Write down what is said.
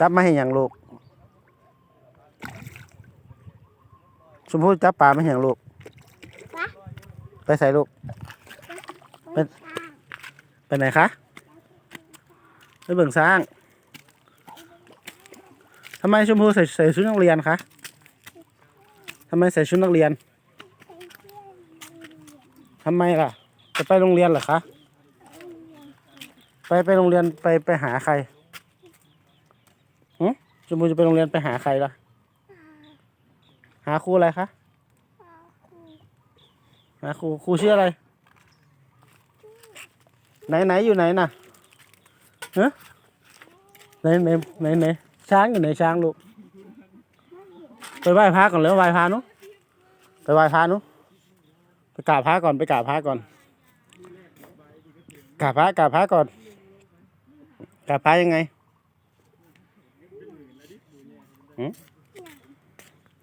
จับมาให้หยังลูกชมพู่จับปลามาให้หยังลูกไปใส่ลูกเป็นไปไหนคะไปเบิ่งสร้างทำไมชมพู่ใส่ใส่ชุดนักเรียนคะทำไมใส่ชุดนักเรียนทำไมล่ะ จะไปโรงเรียนเหรอคะ ไปไปโรงเรียนไปไปหาใครหื ชมพูจะไปโรงเรียนไปหาใครล่ะ หาครูอะไรคะ หาครูครูชื่ออะไร ไหนไหนอยู่ไหนน่ะฮะไหนไหนไหนไหนช้างอยู่ไหนช้างลูก ไปไหว้พระก่อนแล้วไหว้พระนุไปไหว้พระนุไปกราบพระก่อนไปกราบพระก่อนกราบพระกราบพระก่อนกราบพระยังไง หืม